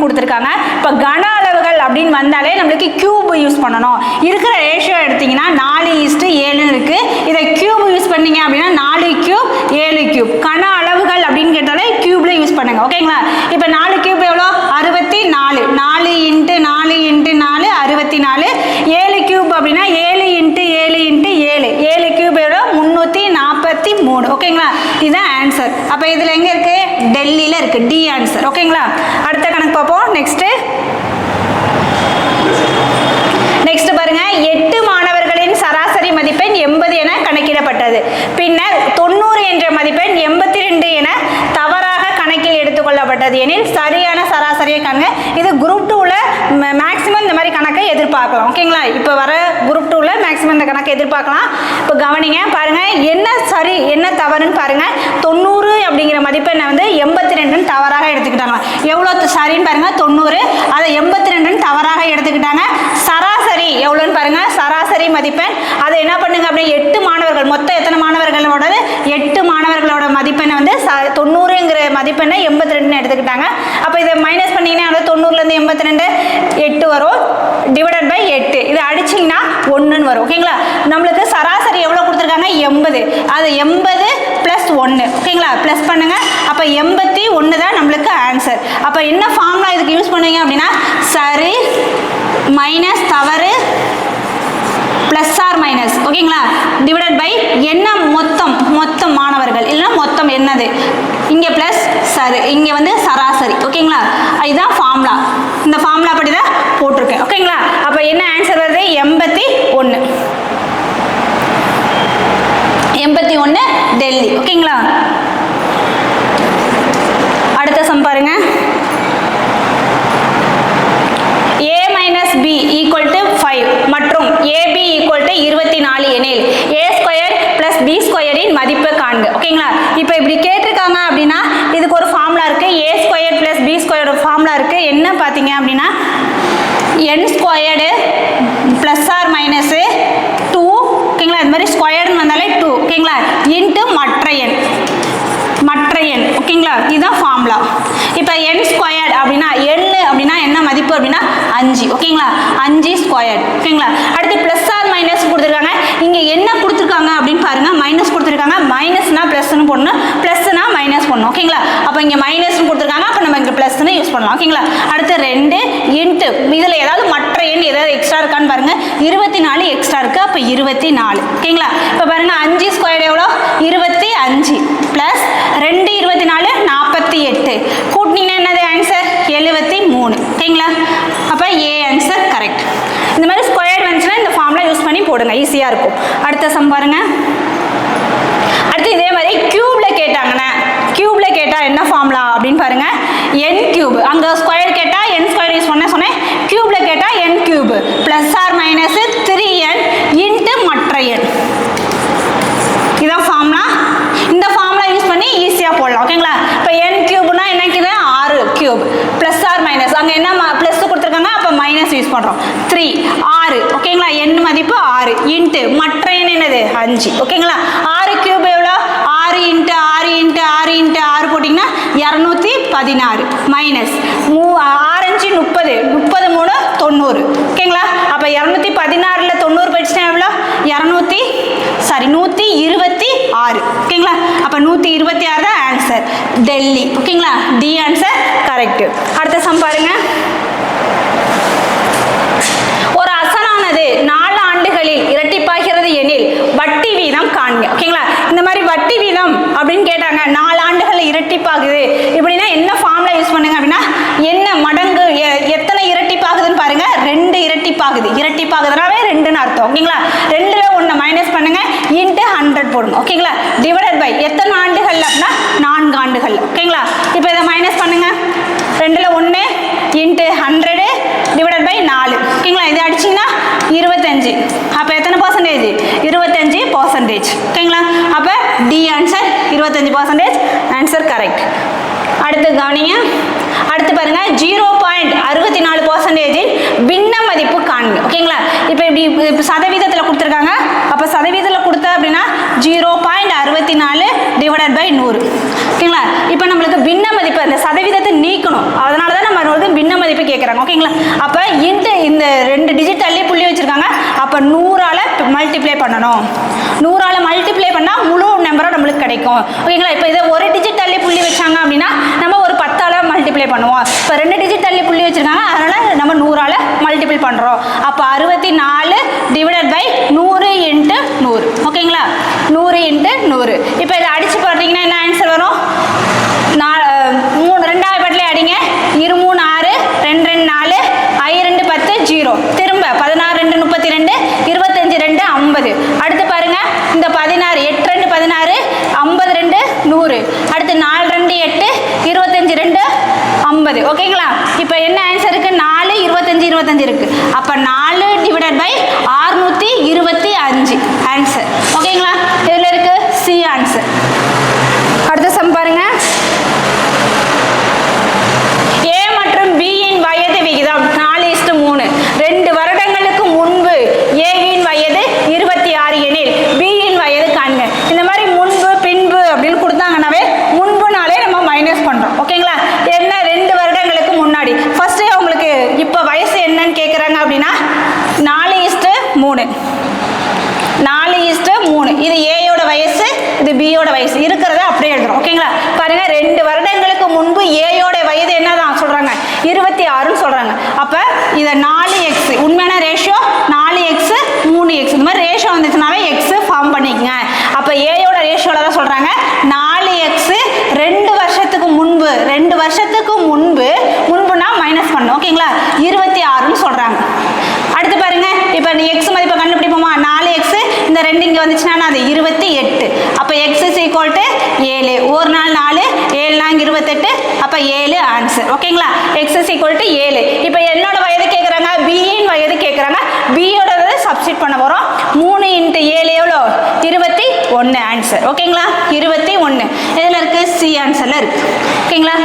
அப்படின்னு கொடுத்துருக்காங்க. இப்போ கன அளவுகள் அப்படின்னு வந்தாலே நம்மளுக்கு கியூப் யூஸ் பண்ணணும். இருக்கிற ரேஷியோ எடுத்தீங்கன்னா நாலு ஈஸ்ட்டு ஏழுன்னு இருக்கு. இதை கியூப் யூஸ் பண்ணீங்க அப்படின்னா நாலு கியூப் ஏழு கியூப் கன அளவுகள் அப்படின்னு கேட்டாலே கியூப்ல யூஸ் பண்ணுங்க. ஓகேங்களா இப்போ நாலு கியூப் எவ்வளோ? அறுபத்தி நாலு. நாலு இன்ட்டு நாலு இன்ட்டு நாலு அறுபத்தி நாலு. ஏழு கியூப் அப்படின்னா ஏழு இன்ட்டு ஏழு இன்ட்டு ஏழு. ஏழு கியூப் எவ்வளோ? முந்நூற்றி நாற்பத்தி மூணு. ஓகேங்களா இதுதான் ஆன்சர் அப்போ இதில் எங்கே இருக்கு? டெல்லியில் இருக்கு. டி ஆன்சர் ஓகேங்களா அடுத்த கணக்கு பார்ப்போம். நெக்ஸ்ட்டு நெக்ஸ்ட் பாருங்க எட்டு மாணவர்களின் சராசரி மதிப்பெண் எண்பது என கணக்கிடப்பட்டது பின்னர் தொண்ணூறு என்ற மதிப்பெண் எண்பத்தி ரெண்டு என தவறாக கணக்கில் எடுத்துக்கொள்ளப்பட்டது எனில் சரியான சராசரியை காண்க இது குரூப் டூவில் மேக்ஸிமம் இந்த மாதிரி பார்க்கலாம். ஓகேங்களா? இப்போ வர குரூப் டூவில் மேக்ஸிமம் இந்த கணக்கை எதிர்பார்க்கலாம். இப்போ கவனிங்க பாருங்க என்ன சரி என்ன தவறுன்னு பாருங்க. தொண்ணூறு அப்படிங்கிற மதிப்பெண்ணை வந்து எண்பத்தி ரெண்டுன்னு தவறாக எடுத்துக்கிட்டாங்க. எவ்வளோ சரின்னு பாருங்க தொண்ணூறு. அதை எண்பத்தி ரெண்டுன்னு தவறாக எடுத்துக்கிட்டாங்க. சராசரி எவ்வளோன்னு பாருங்க சராசரி மதிப்பெண். அதை என்ன பண்ணுங்க அப்படின்னா எட்டு மாணவர்கள் மொத்தம் எத்தனை மாணவர்களோடது? எட்டு மாணவர்களோட மதிப்பெண்ணை வந்து ச தொண்ணூறுங்கிற மதிப்பெண்ணை எண்பத்தி ரெண்டுன்னு எடுத்துக்கிட்டாங்க. அப்போ இதை மைனஸ் பண்ணிங்கன்னா தொண்ணூறுலேருந்து எண்பத்தி ரெண்டு எட்டு வரும். டிவைடட் பை எட்டு. இதை அடிச்சிங்கன்னா ஒன்றுன்னு வரும். ஓகேங்களா நம்மளுக்கு சராசரி எவ்வளோ கொடுத்துருக்காங்க? எண்பது. அது எண்பது ப்ளஸ் ஒன்று ஓகேங்களா ப்ளஸ் பண்ணுங்கள் அப்போ எண்பத்தி ஒன்று தான் நம்மளுக்கு ஆன்சர் அப்போ என்ன ஃபார்ம்லாம் இதுக்கு யூஸ் பண்ணுவீங்க அப்படின்னா சரி மைனஸ் தவறு ப்ளஸ் ஆர் மைனஸ் ஓகேங்களா டிவைடட் பை என்ன மொத்தம் மொத்தம் மாணவர்கள்? இல்லைன்னா மொத்தம் என்னது? இங்கே ப்ளஸ் சரி இங்கே வந்து சராசரி ஓகேங்களா இதுதான் ஃபார்முலா இந்த ஃபார்முலா படி தான் போட்டிருக்கேன் ஓகேங்களா அப்போ என்ன ஆன்சர் வருது எண்பத்தி ஒன்று எண்பத்தி ஒன்று டெல்லி ஓகேங்களா அடுத்த சம் பாருங்க A minus B equal to five மற்றும் ஏபி ஈக்குவல் டு இருபத்தி நாலு எனில் ஏ ஸ்கொயர் ப்ளஸ் பி ஸ்கொயரின் மதிப்பை சரிங்களா இப்போ இப்படி கேட்டிருக்காங்க அப்படின்னா இதுக்கு ஒரு ஃபார்முலா இருக்குது ஏ ஸ்கொயர் ப்ளஸ் பி ஸ்கொயரோட ஃபார்முலா இருக்குது என்ன பார்த்தீங்க அப்படின்னா N squared plus R minus two ஓகேங்களா? இது மாதிரி ஸ்கொயர்னு வந்தாலே டூ ஓகேங்களா? இன்ட்டு மற்ற எண் மற்ற எண் ஓகேங்களா? இதுதான் ஃபார்முலா இப்போ என் ஸ்கொயர்ட் அப்படின்னா எண் அப்படின்னா என்ன மதிப்பு அப்படின்னா அஞ்சு ஓகேங்களா? அஞ்சு ஸ்கொயர்ட் ஓகேங்களா? அடுத்து ப்ளஸ் ஆர் மைனஸ் கொடுத்துருக்காங்க. இங்கே என்ன கொடுத்துருக்காங்க அப்படின்னு பாருங்கள் மைனஸ் கொடுத்துருக்காங்க. மைனஸ்னா ப்ளஸ்னு போடணும். ப்ளஸ்னா மைனஸ் போடணும். ஓகேங்களா அப்போ இங்கே மைனஸ்னு கொடுத்துருக்காங்க. அப்போ நம்ம இங்கே ப்ளஸ்னு யூஸ் பண்ணலாம். ஓகேங்களா அடுத்து ரெண்டு இன்ட்டு இதில் ஏதாவது மற்ற எண் ஏதாவது எக்ஸ்ட்ரா இருக்கான்னு பாருங்கள் இருபத்தி நாலு எக்ஸ்ட்ரா இருக்குது அப்போ இருபத்தி நாலு ஓகேங்களா இப்போ பாருங்க. அஞ்சு ஸ்கொயர் எவ்வளோ? இருபத்தி அஞ்சு. ப்ளஸ் ரெண்டு இருபத்தி நாலு நாற்பத்தி எட்டு கூட்டினீங்கன்னா என்னது ஆன்சர் எழுபத்தி மூணு ஓகேங்களா அப்போ ஏ ஆன்சர் கரெக்ட் இந்த மாதிரி ஸ்கொயர் வந்துச்சுன்னா இந்த ஃபார்முலா யூஸ் பண்ணி போடுங்க ஈஸியாக இருக்கும். அடுத்த சம் பாருங்கள் அடுத்து இதே மாதிரி கியூப்ல கேட்டாங்கண்ணே. கியூப்ல கேட்டால் என்ன ஃபார்முலா அப்படின்னு பாருங்க. என் க்யூப் அங்கே ஸ்கொயர் கேட்டால் என் ஸ்கொயர் யூஸ் பண்ண சொன்னேன். கியூப்ல கேட்டால் N cube plus R minus three N into மற்ற எண் இதான் ஃபார்முலா இந்த ஃபார்முலா யூஸ் பண்ணி ஈஸியாக போடலாம். ஓகேங்களா இப்போ என் கியூப்னா என்னக்குது ஆறு க்யூப் ப்ளஸ் ஆர் மைனஸ் அங்கே என்ன மைனஸ் யூஸ் பண்ணுறோம் த்ரீ ஆறு. ஓகேங்களா? எண் மதிப்பு ஆறு. இன்ட்டு மற்ற எண் என்னது? அஞ்சு. ஓகேங்களா? ஆறு கியூப் எவ்வளோ? ஆறு இன்ட்டு ஆறு இன்ட்டு ஆறு இன்ட்டு ஆறு போட்டிங்கன்னா இரநூத்தி பதினாறு. மைனஸ் மூ ஆரஞ்சு முப்பது. முப்பது மூணு தொண்ணூறு. ஓகேங்களா? அப்போ இரநூத்தி பதினாறில் தொண்ணூறு போயிடுச்சுன்னா எவ்வளோ? இரநூத்தி சாரி நூற்றி இருபத்தி ஆறு. ஓகேங்களா? அப்போ நூற்றி இருபத்தி ஆறு தான் ஆன்சர் டெல்லி. ஓகேங்களா? டி ஆன்சர் கரெக்டு அடுத்த சம் பாருங்கள் ஒரு அசலானது நாலு ஆண்டுகளில் இரட்டிப்பாகிறது எனில் வட்டி வீதம் காண்க. ஓகேங்களா? இந்த மாதிரி வட்டி வீதம் அப்படின்னு கேட்டாங்க. நாலு ஆண்டுகள் இரட்டிப்பாகுது. இப்படின்னா என்ன ஃபார்ம்ல யூஸ் பண்ணுங்க அப்படின்னா என்ன மடங்கு எத்தனை இரட்டிப்பாகுதுன்னு பாருங்க. ரெண்டு இரட்டிப்பாகுது. இரட்டிப்பாகுதுனாவே ரெண்டுன்னு அர்த்தம். ஓகேங்களா? ரெண்டுல ஒன்று மைனஸ் பண்ணுங்க. இன்ட்டு ஹண்ட்ரட் போடுங்க ஓகேங்களா? டிவைடட் பை எத்தனை ஆண்டுகள் அப்படின்னா நான்கு ஆண்டுகள் ஓகேங்களா? இப்போ இதை மைனஸ் பண்ணுங்க. ரெண்டுல ஒன்று இன்ட்டு ஹண்ட்ரடு டிவைடட் பை நாலு. ஓகேங்களா? இதை அடிச்சிங்கன்னா இருபத்தஞ்சு. அப்போ எத்தனை பர்சன்டேஜ் இருபத்தி பர்சன்டேஜ் ஓகேங்களா அப்போ டி ஆன்சர் இருபத்தஞ்சு பர்சன்டேஜ் ஆன்சர் கரெக்ட் அடுத்து கவனிங்க. அடுத்து பாருங்க ஜீரோ பாயிண்ட் அறுபத்தி நாலு பர்சன்டேஜின் பின்ன மதிப்பு காண்க. ஓகேங்களா? இப்போ இப்படி இப்போ சதவீதத்தில் கொடுத்துருக்காங்க. அப்போ சதவீதத்தில் கொடுத்த அப்படின்னா ஜீரோ பாயிண்ட் அறுபத்தி நாலு டிவைடட் பை நூறு. ஓகேங்களா? இப்போ நம்மளுக்கு பின்ன மதிப்பு அந்த சதவீதத்தை நீக்கணும். அதனால தான் நம்ம பின்ன மதிப்பு கேட்குறாங்க ஓகேங்களா அப்போ இன்ட்டு இந்த ரெண்டு டிஜிட் தள்ளி புள்ளி வச்சுருக்காங்க. அப்போ நூறால் மல்டிப்ளை பண்ணணும். நூறால் மல்டிப்ளை பண்ணால் முழு நம்பரும் நம்மளுக்கு கிடைக்கும். ஓகேங்களா இப்போ இதை ஒரு டிஜிட் தள்ளி புள்ளி வச்சாங்க அப்படின்னா நம்ம ஒரு பத்தால் மல்டிப்ளை பண்ணுவோம். இப்போ ரெண்டு டிஜிட் தள்ளி புள்ளி வச்சுருக்காங்க. அதனால் நம்ம நூறால் மல்டிப்ளை பண்ணுறோம் அப்போ அறுபத்தி நாலு டிவைடட் பை நூறு இன்ட்டு நூறு. ஓகேங்களா நூறு இன்ட்டு நூறு. இப்போ இதை அடித்து பார்த்தீங்கன்னா என்ன ஆன்சர் வரும்? நான் மூணு ரெண்டாவது பாட்டிலே அடிங்க. இரு மூணு ஆறு ரெண்டு ரெண்டு நாலு ஐ ரெண்டு பத்து ஜீரோ திரும்ப பதினாறு ரெண்டு முப்பத்தி ரெண்டு இருபத்தஞ்சு ரெண்டு ஐம்பது. அடுத்து பாருங்க. இந்த பதினாறு எட்டு ரெண்டு பதினாறு ஐம்பது ரெண்டு நூறு. அடுத்து நாலு ரெண்டு எட்டு இருபத்தஞ்சு ரெண்டு ஐம்பது. ஓகேங்களா? இப்போ என்ன ஆன்சர் இருக்கு? நாலு இருபத்தஞ்சு இருபத்தஞ்சு இருக்கு. அப்போ நாலு டிவைடட் பை ஆறுநூற்றி இருபத்தி அஞ்சு. ஆன்சர் ஓகேங்களா இதில் இருக்கு சி ஆன்சர் அடுத்த சம் பாருங்க ஏ மற்றும் B யின் வயது விகிதம் நாலு இஸ்டு மூணு ரெண்டு வருடங்களுக்கு முன்பு ஏவின் வயது இருபத்தி ஆறு எனில் B யின் வயது காண்க இந்த மாதிரி முன்பு பின்பு அப்படின்னு கொடுத்தாங்கன்னாவே முன்புனாலே நம்ம மைனஸ் பண்றோம் ஓகேங்களா என்ன ரெண்டு வருடங்களுக்கு முன்னாடி ஃபர்ஸ்ட் அவங்களுக்கு இப்போ வயசு என்னன்னு கேட்குறாங்க அப்படின்னா நாலு இஸ்டு மூணு நாலு ஈஸ்ட்டு மூணு இது ஏயோட வயசு ஏயோட வயசு. இருக்கிறத அப்படியே எழுதுறோம். ஓகேங்களா? பாருங்க ரெண்டு வருடங்களுக்கு முன்பு ஏயோட வயது என்னதான் சொல்றாங்க? இருபத்தி ஆறுன்னு சொல்றாங்க. அப்ப இதை நாலு எக்ஸ் உண்மையான ரேஷியோ நாலு எக்ஸ் மூணு எக்ஸ் இந்த மாதிரி ரேஷியோ வந்துச்சுனாவே எக்ஸ் ஃபார்ம் பண்ணிக்கங்க. அப்ப ஏயோட ரேஷியோல தான் சொல்றாங்க. நாலு எக்ஸ் ரெண்டு வருஷத்துக்கு முன்பு ரெண்டு வருஷத்துக்கு முன்பு முன்புனா மைனஸ் பண்ணும் ஓகேங்களா? இருபத்தி ஆறுன்னு சொல்றாங்க. அடுத்து பாருங்க இப்போ நீ எக்ஸ் மதிப்பை கண்டுபிடிப்போமா? நாலு எக்ஸ் இந்த ரெண்டு இங்கே வந்துச்சுன்னா அது? இருபத்தி எட்டு. அப்போ எக்ஸ் ஈக்குவல் டு ஏழு. ஒரு நாள் நாலு ஏழு நாங்க இருபத்தெட்டு. அப்போ ஏழு ஆன்சர் ஓகேங்களா எக்ஸ் இஸ் ஈக்குவல் டு ஏழு. இப்போ என்னோட வயது கேட்குறாங்க பியின் வயது கேட்குறாங்க பியோட சப்ஸ்டிட் பண்ண போகிறோம் மூணு இன்ட்டு ஏழு எவ்வளோ இருபத்தி ஒன்று ஆன்சர் ஓகேங்களா இருபத்தி ஒன்று இதில் இருக்குது சி ஆன்சரில் இருக்குது ஓகேங்களா